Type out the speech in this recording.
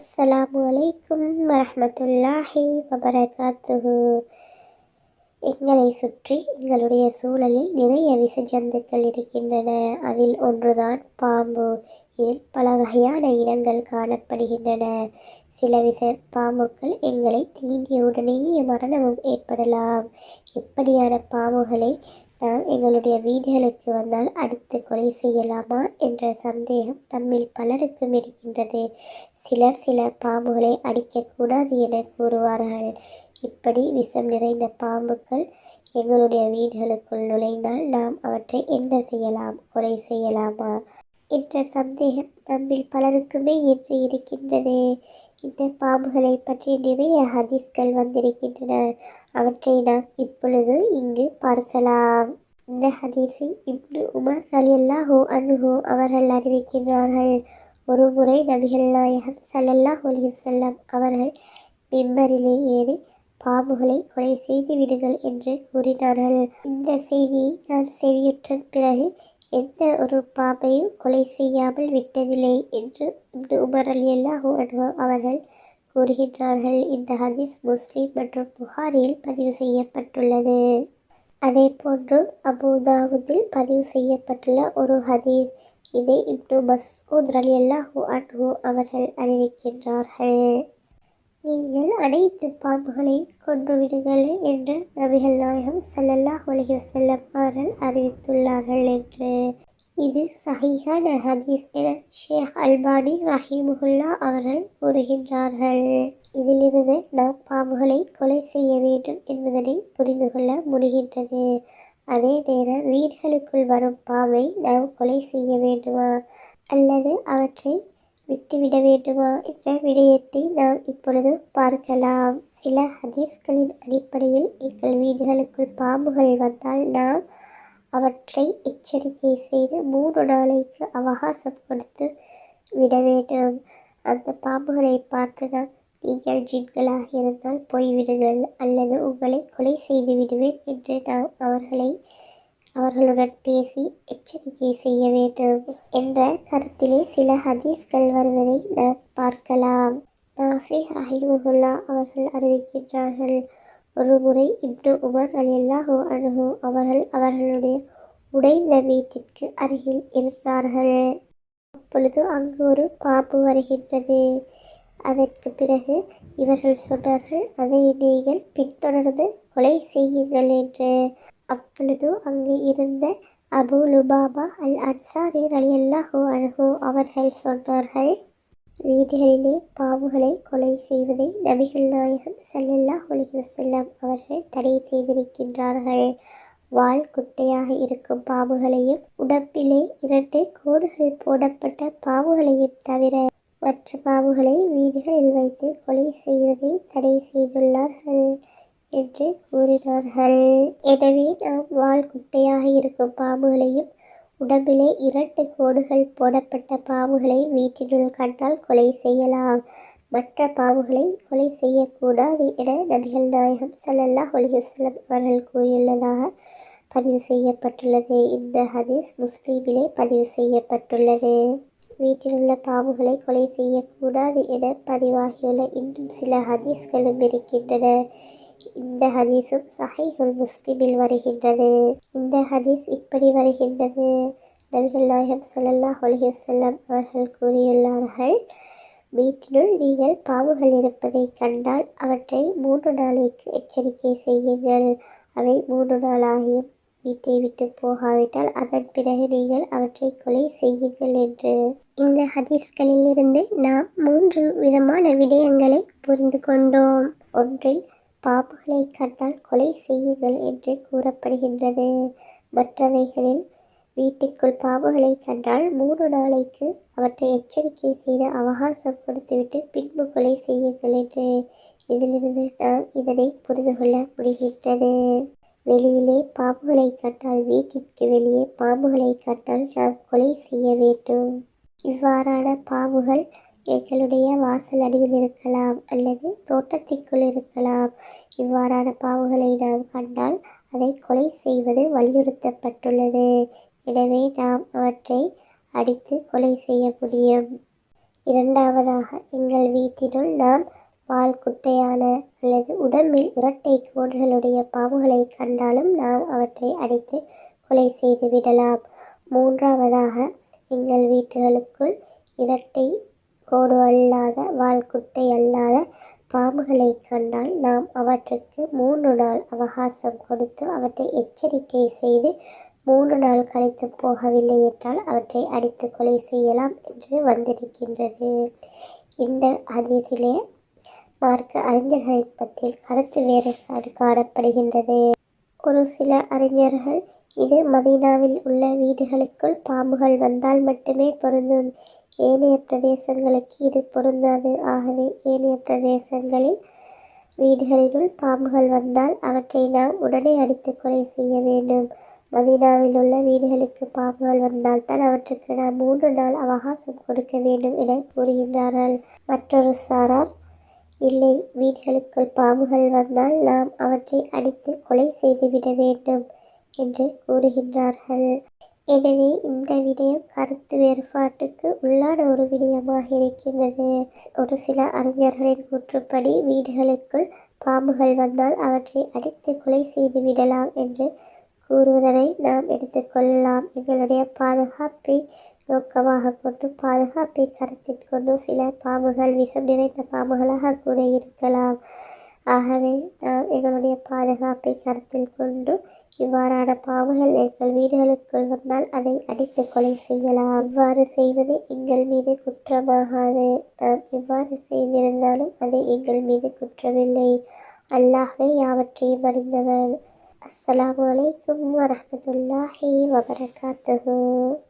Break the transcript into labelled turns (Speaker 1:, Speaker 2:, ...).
Speaker 1: அஸ்ஸலாமு அலைக்கும் வரமத்துல்லாஹி வபரகாத்துஹு. எங்களை சுற்றி எங்களுடைய சூழலில் நிறைய விச ஜந்துக்கள் இருக்கின்றன. அதில் ஒன்றுதான் பாம்பு. இதில் பல வகையான இனங்கள் காணப்படுகின்றன. சில விஷ பாம்புகள் எங்களை தீண்டியவுடனேயே மரணமும் ஏற்படலாம். இப்படியான பாம்புகளை நாம் எங்களுடைய வீடுகளுக்கு வந்தால் அடித்து கொலை செய்யலாமா என்ற சந்தேகம் நம்மில் பலருக்கும் இருக்கின்றது. சிலர் சில பாம்புகளை அடிக்கக்கூடாது என கூறுவார்கள். இப்படி விஷம் நிறைந்த பாம்புகள் எங்களுடைய வீடுகளுக்குள் நுழைந்தால் நாம் அவற்றை என்ன செய்யலாம்? கொலை செய்யலாமா? என்ற சந்தேகம் நம்மில் பலருக்குமே என்று இருக்கின்றது. இந்த பாம்புகளை பற்றி நிறைய ஹதீஸ்கள் வந்திருக்கின்றன. அவற்றை நாம் இப்பொழுது இங்கு பார்க்கலாம். இந்த ஹதீஸை இப்னு உமர் அலியல்லாஹு அன்ஹு அவர்கள் அறிவிக்கின்றார்கள். ஒரு முறை நபிகள் நாயகம் சல்லல்லாஹ் அலைஹி அவர்கள் மிம்பரிலே ஏறி பாம்புகளை கொலை செய்து விடுங்கள் என்று கூறினார்கள். இந்த செய்தியை நான் செவியுற்ற பிறகு எந்த ஒரு பாபையும் கொலை செய்யாமல் விட்டதில்லை என்று இப்னு உமர் அலியல்லாஹு அன்ஹு அவர்கள் கூறுகின்றார்கள். இந்த ஹதீஸ் முஸ்லீம் மற்றும் புகாரியில் பதிவு செய்யப்பட்டுள்ளது. அதே போன்று அபுதாவுதில் பதிவு செய்யப்பட்டுள்ள ஒரு ஹதீஸ் இதை இப்னு மஸ்ஊத் அல்லாஹூ அன்ஹு அவர்கள் அறிவிக்கின்றார்கள். நீங்கள் அனைத்து பாம்புகளையும் கொன்றுவிடுங்கள் என்று நபிகள் நாயகம் சல்லல்லா அலைஹி வஸல்லம் அவர்கள் அறிவித்துள்ளார்கள் என்று. இது சஹிஹான ஹதீஸ் என ஷேக் அல்பானி ரஹீமுல்லா அவர்கள் கூறுகின்றார்கள். இதிலிருந்து நாம் பாம்புகளை கொலை செய்ய வேண்டும் என்பதனை புரிந்து கொள்ள முடிகின்றது. அதே நேரம் வீடுகளுக்குள் வரும் பாம்பை நாம் கொலை செய்ய வேண்டுமா? அல்லது அவற்றை விட்டுவிட வேண்டுமா என்ற விடயத்தை நாம் இப்பொழுது பார்க்கலாம். சில ஹதீஸ்களின் அடிப்படையில் எங்கள் வீடுகளுக்குள் பாம்புகள் வந்தால் நாம் அவற்றை எச்சரிக்கை செய்து மூன்று நாளைக்கு அவகாசம் கொடுத்து விட வேண்டும் அந்த பாம்புகளை பார்த்து நான் நீங்கள் ஜின்களாக இருந்தால் போய்விடுங்கள் அல்லது உங்களை கொலை செய்து விடுவேன் என்று நாம் அவர்களை அவர்களுடன் பேசி எச்சரிக்கை செய்ய வேண்டும் என்ற கருத்திலே சில ஹதீஸ்கள் வருவதை நாம் பார்க்கலாம். நாஃபி ரஹிமுல்லா அவர்கள் அறிவிக்கின்றார்கள் ஒரு முறை இப்னு உமர் அலியல்லாஹு அணுகு அவர்கள் அவர்களுடைய உடைந்த வீட்டிற்கு அருகில் இருந்தார்கள். அப்பொழுது அங்கு ஒரு பாம்பு வருகின்றது. அதற்கு பிறகு இவர்கள் சொன்னார்கள் அதை நீங்கள் பின்தொடர்ந்து கொலை செய்யுங்கள் என்று. அப்பொழுது அங்கு இருந்த அபு லுபாபா அல் அன்சாரி ரலியல்லாஹு அழகோ அவர்கள் சொன்னார்கள் வீடுகளிலே பாம்புகளை கொலை செய்வதை நபிகள் நாயகம் ஸல்லல்லாஹு அலைஹி அவர்கள் தடை செய்திருக்கின்றார்கள். வால் குட்டையாக இருக்கும் பாம்புகளையும் உடம்பிலே இரண்டு கோடுகள் போடப்பட்ட பாவுகளையும் தவிர மற்ற பாம்புகளை வீடுகளில் வைத்து கொலை செய்வதை தடை செய்துள்ளார்கள். என்று கூறினார்கள் எனவே நாம் வால் குட்டையாக இருக்கும் பாம்புகளையும் உடம்பிலே இரண்டு கோடுகள் போடப்பட்ட பாம்புகளை வீட்டினுள் கண்டால் கொலை செய்யலாம். மற்ற பாம்புகளை கொலை செய்யக்கூடாது என நபிகள் நாயகம் சல்லல்லா அலைஹி அவர்கள் கூறியுள்ளதாக பதிவு செய்யப்பட்டுள்ளது. இந்த ஹதீஸ் முஸ்லீமிலே பதிவு செய்யப்பட்டுள்ளது. வீட்டில் உள்ள பாம்புகளை கொலை செய்யக்கூடாது என பதிவாகியுள்ள இன்னும் சில ஹதீஸ்களும் இருக்கின்றன. இந்த ஹதீஸும் சஹைஹுல் முஸ்லிமில் வருகின்றது. இந்த ஹதீஸ் இப்படி வருகின்றது. நபிகள் நாயகம் ஸல்லல்லாஹு அவர்கள் கூறியுள்ளார்கள் வீட்டினுள் நீங்கள் பாம்புகள் இருப்பதை கண்டால் அவற்றை மூன்று நாளைக்கு எச்சரிக்கை செய்யுங்கள். அவை மூன்று நாளாகியும் வீட்டை விட்டு போகாவிட்டால் அதன் பிறகு நீங்கள் அவற்றை கொலை செய்யுங்கள் என்று. இந்த ஹதீஸ்களிலிருந்து நாம் மூன்று விதமான விடயங்களை புரிந்து கொண்டோம். ஒன்றில் பாம்புகளை கண்டால் கொலை செய்யுங்கள் என்று கூறப்படுகின்றது. மற்றவைகளில் வீட்டுக்குள் பாம்புகளை கண்டால் மூணு நாளைக்கு அவற்றை எச்சரிக்கை செய்து அவகாசம் கொடுத்துவிட்டு பின்பு கொலை செய்யுங்கள் என்று இதிலிருந்து நாம் இதனை புரிந்து கொள்ள முடிகின்றது. வெளியிலே பாம்புகளை கண்டால் வீட்டிற்கு வெளியே பாம்புகளை கண்டால் நாம் கொலை செய்ய வேண்டும். இவ்வாறான பாம்புகள் எங்களுடைய வாசல் அடியில் இருக்கலாம் அல்லது தோட்டத்திற்குள் இருக்கலாம். இவ்வாறான பாம்புகளை நாம் கண்டால் அதை கொலை செய்வது வலியுறுத்தப்பட்டுள்ளது. எனவே நாம் அவற்றை அடித்து கொலை செய்ய முடியும். இரண்டாவதாக எங்கள் வீட்டினுள் நாம் வால் அல்லது உடம்பில் இரட்டை கோடுகளுடைய பாம்புகளை கண்டாலும் நாம் அவற்றை அடித்து கொலை செய்து விடலாம். மூன்றாவதாக எங்கள் வீட்டுகளுக்குள் இரட்டை கோடு அல்லாத வால்குட்டை அல்லாத பாம்புகளை கண்டால் நாம் அவற்றுக்கு மூன்று நாள் அவகாசம் கொடுத்து அவற்றை எச்சரிக்கை செய்து மூன்று நாள் கழித்து போகவில்லை என்றால் அவற்றை அடித்து கொலை செய்யலாம் என்று வந்திருக்கின்றது. இந்த அதிசிலே மார்க்க அறிஞர்களை பற்றியில் கருத்து வேறுபாடு காணப்படுகின்றது. ஒரு சில அறிஞர்கள் இது மதீனாவில் உள்ள வீடுகளுக்குள் பாம்புகள் வந்தால் மட்டுமே பொருந்தும் ஏனைய பிரதேசங்களுக்கு இது பொருந்தாது. ஆகவே ஏனைய பிரதேசங்களில் வீடுகளினுள் பாம்புகள் வந்தால் அவற்றை நாம் உடனே அடித்து கொலை செய்ய வேண்டும். மதினாவில் உள்ள வீடுகளுக்கு பாம்புகள் வந்தால் தான் அவற்றுக்கு நாம் மூன்று நாள் அவகாசம் கொடுக்க வேண்டும் என கூறுகின்றார்கள். மற்றொரு சாரார் இல்லை வீடுகளுக்குள் பாம்புகள் வந்தால் நாம் அவற்றை அடித்து கொலை செய்துவிட வேண்டும் என்று கூறுகின்றார்கள். எனவே இந்த விடயம் கருத்து வேறுபாட்டுக்கு உள்ளான ஒரு விடயமாக இருக்கின்றது. ஒரு சில அறிஞர்களின் கூற்றுப்படி வீடுகளுக்குள் பாம்புகள் வந்தால் அவற்றை அடித்து கொலை செய்து விடலாம் என்று கூறுவதனை நாம் எடுத்துக்கொள்ளலாம் எங்களுடைய பாதுகாப்பை நோக்கமாக கொண்டு பாதுகாப்பை கருத்தில் கொண்டு சில பாம்புகள் விஷம் நிறைந்த பாம்புகளாக கூட இருக்கலாம். ஆகவே நாம் எங்களுடைய பாதுகாப்பை கருத்தில் கொண்டு இவ்வாறான பாவங்கள் எங்கள் வீடுகளுக்குள் வந்தால் அதை அடித்து கொலை செய்யலாம். இவ்வாறு செய்வது எங்கள் மீது குற்றமாகாது. நாம் இவ்வாறு செய்திருந்தாலும் அது எங்கள் மீது குற்றமில்லை. அல்லாஹ்வே யாவற்றையும் அறிந்தவன். அஸ்லாம் வலைக்கும் வரமத்துல்லாஹி வபரகாத்துஹூ.